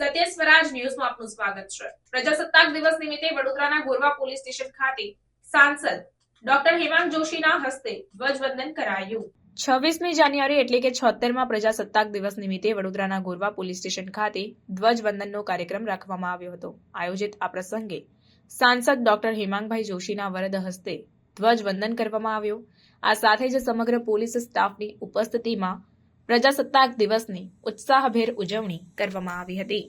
ન્યૂઝમાં આપનું સ્વાગત છે. પ્રજાસત્તાક દિવસ નિમિત્તે વડોદરાના ગોરવા પોલીસ સ્ટેશન ખાતે સાંસદ ડોક્ટર હેમાંગ જોશીના હસ્તે ધ્વજવંદન કરાયું. છવ્વીસમી જાન્યુઆરી એટલે કે છોતેરમાં પ્રજાસત્તાક દિવસ નિમિત્તે વડોદરાના ગોરવા પોલીસ સ્ટેશન ખાતે ધ્વજવંદનનો કાર્યક્રમ રાખવામાં આવ્યો હતો. આયોજિત આ પ્રસંગે સાંસદ ડોક્ટર હેમાંગભાઈ જોશીના વરદ હસ્તે ધ્વજવંદન કરવામાં આવ્યું. આ સાથે જ સમગ્ર પોલીસ સ્ટાફની ઉપસ્થિતિમાં પ્રજાસત્તાક દિવસની ઉત્સાહભેર ઉજવણી કરવામાં આવી હતી.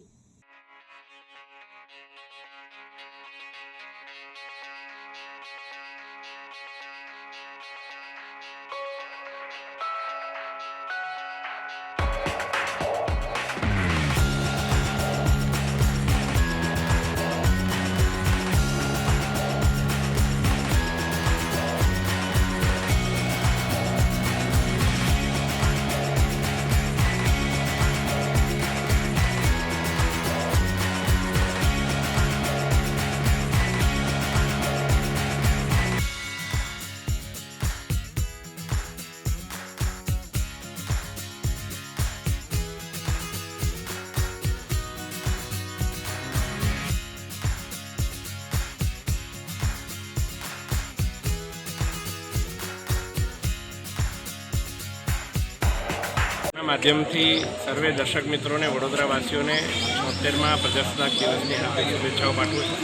માધ્યમથી સર્વે દર્શક મિત્રોને, વડોદરાવાસીઓને છોતેરમાં પ્રજાસત્તાક દિવસની હાર્દિક શુભેચ્છાઓ પાઠવું છું.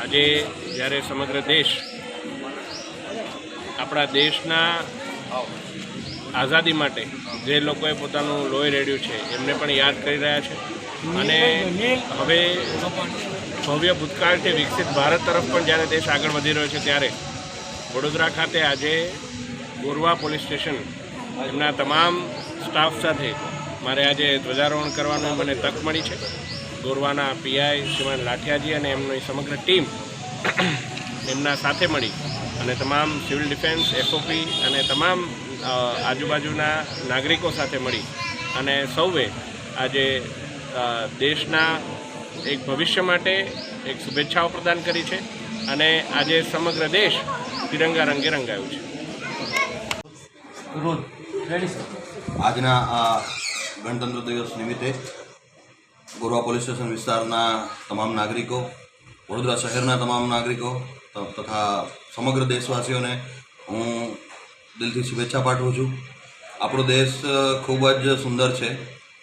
આજે જ્યારે સમગ્ર દેશ, આપણા દેશના આઝાદી માટે જે લોકોએ પોતાનું લોહી રેડ્યું છે, એમને પણ યાદ કરી રહ્યા છે. અને હવે ભવ્ય ભૂતકાળથી વિકસિત ભારત તરફ પણ જ્યારે દેશ આગળ વધી રહ્યો છે ત્યારે વડોદરા ખાતે આજે ગોરવા પોલીસ સ્ટેશન, એમના તમામ સ્ટાફ સાથે મારે આજે ધ્વજારોહણ કરવાનું મને તક મળી છે. ગોરવાના પીઆઈ શ્રીમાન લાઠિયાજી અને એમની સમગ્ર ટીમ એમના સાથે મળી અને તમામ સિવિલ ડિફેન્સ, એસઓપી અને તમામ આજુબાજુના નાગરિકો સાથે મળી અને સૌએ આજે દેશના એક ભવિષ્ય માટે એક શુભેચ્છાઓ પ્રદાન કરી છે અને આજે સમગ્ર દેશ તિરંગા રંગે રંગાયું છે. આજના આ ગણતંત્ર દિવસ નિમિત્તે ગોરવા પોલીસ સ્ટેશન વિસ્તારના તમામ નાગરિકો, વડોદરા શહેરના તમામ નાગરિકો તથા સમગ્ર દેશવાસીઓને હું દિલથી શુભેચ્છા પાઠવું છું. આપણો દેશ ખૂબ જ સુંદર છે,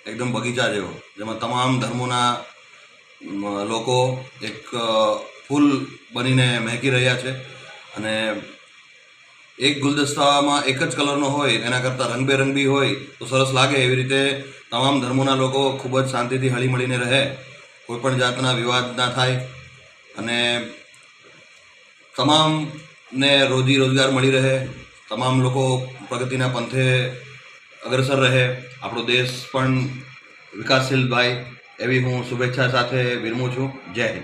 એકદમ બગીચા જેવો, જેમાં તમામ ધર્મોના લોકો એક ફૂલ બનીને મહેકી રહ્યા છે અને એક ગુલદસ્તામાં એક જ કલરનો હોય, એના કરતાં રંગબેરંગી હોય, તો સરસ લાગે એવી રીતે તમામ ધર્મોના લોકો ખૂબ જ શાંતિથી હળી મળીને રહે. કોઈપણ જાતના વિવાદ ના થાય. અને તમામને રોજી રોજગાર મળી રહે. તમામ લોકો પ્રગતિના પંથે અગ્રસર રહે. આપણો દેશ પણ વિકાસશીલ ભાઈ, એવી હું શુભેચ્છા સાથે વિરમું છું. જય હિન્દ.